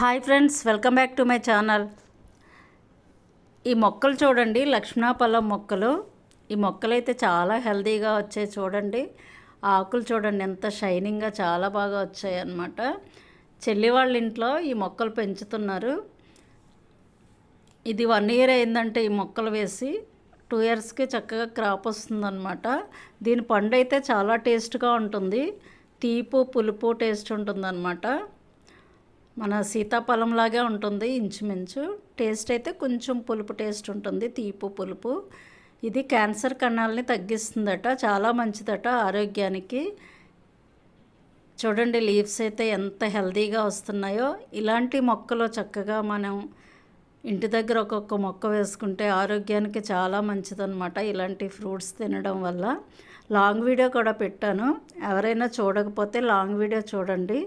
Hi friends welcome back to my channel. ఈ మొక్కలు చూడండి లక్ష్మణాపల్లం మొక్కలు. ఈ మొక్కలు అయితే చాలా హెల్తీగా వచ్చాయి చూడండి. ఆకులు చూడండి ఎంత షైనింగ్గా చాలా బాగా వచ్చాయి అన్నమాట. చెల్లి వాళ్ళ ఇంట్లో ఈ మొక్కలు పెంచుతున్నారు. ఇది వన్ ఇయర్ అయిందంటే ఈ మొక్కలు వేసి టూ ఇయర్స్కి చక్కగా క్రాప్ వస్తుందన్నమాట. దీని పండు అయితే చాలా టేస్ట్గా ఉంటుంది. తీపు పులుపు టేస్ట్ ఉంటుందన్నమాట. మన సీతాఫలంలాగే ఉంటుంది ఇంచుమించు. టేస్ట్ అయితే కొంచెం పులుపు టేస్ట్ ఉంటుంది. తీపు పులుపు. ఇది క్యాన్సర్ కణాలని తగ్గిస్తుందట. చాలా మంచిదట ఆరోగ్యానికి. చూడండి లీవ్స్ అయితే ఎంత హెల్తీగా వస్తున్నాయో. ఇలాంటి మొక్కలు చక్కగా మనం ఇంటి దగ్గర ఒక్కొక్క మొక్క వేసుకుంటే ఆరోగ్యానికి చాలా మంచిదన్నమాట ఇలాంటి ఫ్రూట్స్ తినడం వల్ల. లాంగ్ వీడియో కూడా పెట్టాను. ఎవరైనా చూడకపోతే లాంగ్ వీడియో చూడండి.